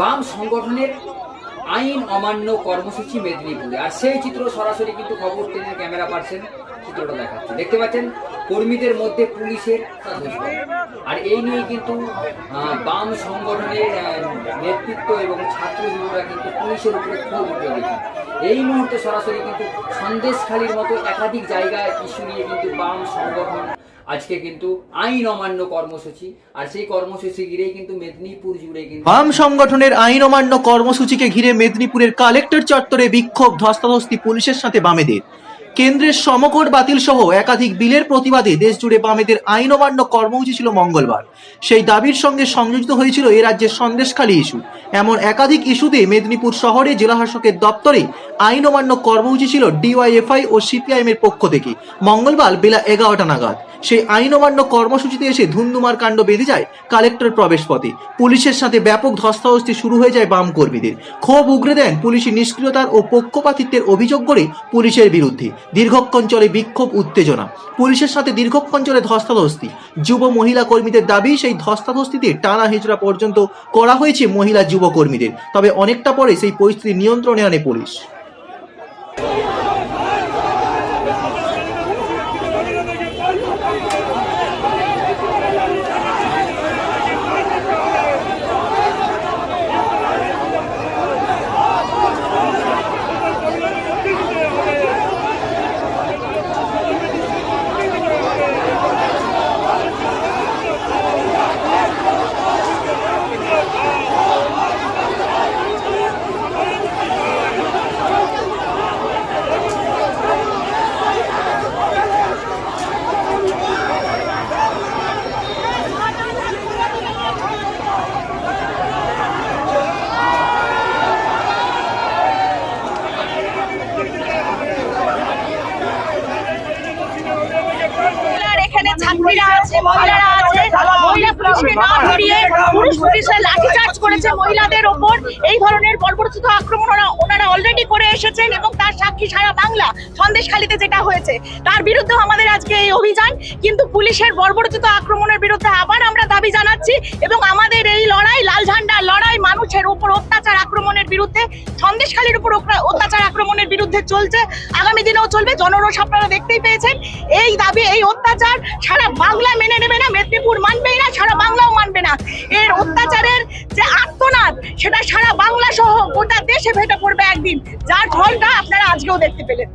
বাম সংগঠনের আইন অমান্য কর্মসূচি মেদিনীপুরে। আর সেই চিত্র সরাসরি কিন্তু খবর টেনের ক্যামেরা পার্সেন চিত্রটা দেখাচ্ছে। দেখতে পাচ্ছেন, কর্মীদের মধ্যে পুলিশের আর এই নিয়ে কিন্তু বাম সংগঠনের নেতৃত্ব এবং ছাত্র যুবরা কিন্তু পুলিশের উপরে ক্ষোভ উঠে এই মুহূর্তে সরাসরি কিন্তু সন্দেশখালির মতো একাধিক জায়গায় ইস্যু নিয়ে কিন্তু বাম সংগঠন আজকে কিন্তু আইন অমান্য কর্মসূচি, আর সেই কর্মসূচি ঘিরেই কিন্তু মেদিনীপুর জুড়ে কিন্তু বাম সংগঠনের আইন অমান্য কর্মসূচিকে ঘিরে মেদিনীপুরের কালেক্টর চত্বরে বিক্ষোভ ধস্তাধস্তি পুলিশের সাথে বামেদের। কেন্দ্রের সমকর বাতিল সহ একাধিক বিলের প্রতিবাদে দেশ জুড়ে বামেদের আইন অমান্য কর্মসূচি ছিল মঙ্গলবার। সেই দাবির সঙ্গে সংযোজিত হয়েছিল এ রাজ্যের সন্দেশখালী ইস্যু। এমন একাধিক ইস্যুতে মেদিনীপুর শহরে জেলা শাসকের দপ্তরে আইন অমান্য কর্মসূচি ছিল ডিওয়াইএফআই ও সিপিআইএম এর পক্ষ থেকে। মঙ্গলবার বেলা এগারোটা নাগাদ। সেই আইন অমান্য কর্মসূচিতে এসে ধুন্ধুমার কাণ্ড বেঁধে যায় কালেক্টর প্রবেশ পথে পুলিশের সাথে ব্যাপক ধস্তাধস্তি শুরু হয়ে যায় বাম কর্মীদের। ক্ষোভ উগরে দেন পুলিশি নিষ্ক্রিয়তার ও পক্ষপাতিত্বের অভিযোগ করে পুলিশের বিরুদ্ধে। দীর্ঘক্ষণ চলে বিক্ষোভ উত্তেজনা। পুলিশের সাথে দীর্ঘক্ষণ চলে ধস্তাধস্তি। যুব মহিলা কর্মীদের দাবি, সেই ধস্তাধস্তিতে টানা হেঁচড়া পর্যন্ত করা হয়েছে মহিলা যুব কর্মীদের। তবে অনেকটা পরে সেই পরিস্থিতি নিয়ন্ত্রণে আনে পুলিশ মহিলার এখানে এই ধরনের ওনারা অলরেডি করে এসেছেন এবং তার সাক্ষী সারা বাংলা সন্দেশখালিতে যেটা হয়েছে। তার আমাদের আজকে এই অভিযান, কিন্তু পুলিশের আক্রমণের বিরুদ্ধে আবার আমরা দাবি জানাচ্ছি এবং আমাদের এই লড়াই লাল উপর অত্যাচার আক্রমণের বিরুদ্ধে, সন্দেশখালির উপর অত্যাচার আক্রমণের বিরুদ্ধে চলছে, আগামী দিনেও চলবে, জনরোষ আপনারা দেখতেই পেয়েছেন। এই দাবি, এই অত্যাচার সারা বাংলা মেনে নেবে না, মেদিনীপুর মানবেই না, সারা বাংলাও মানবে না। এর অত্যাচারের যে আত্মনাদ সেটা সারা বাংলা সহ গোটা দেশে ভেটে পড়বে একদিন। যার ফলটা আপনারা আজকেও দেখতে পেলেন।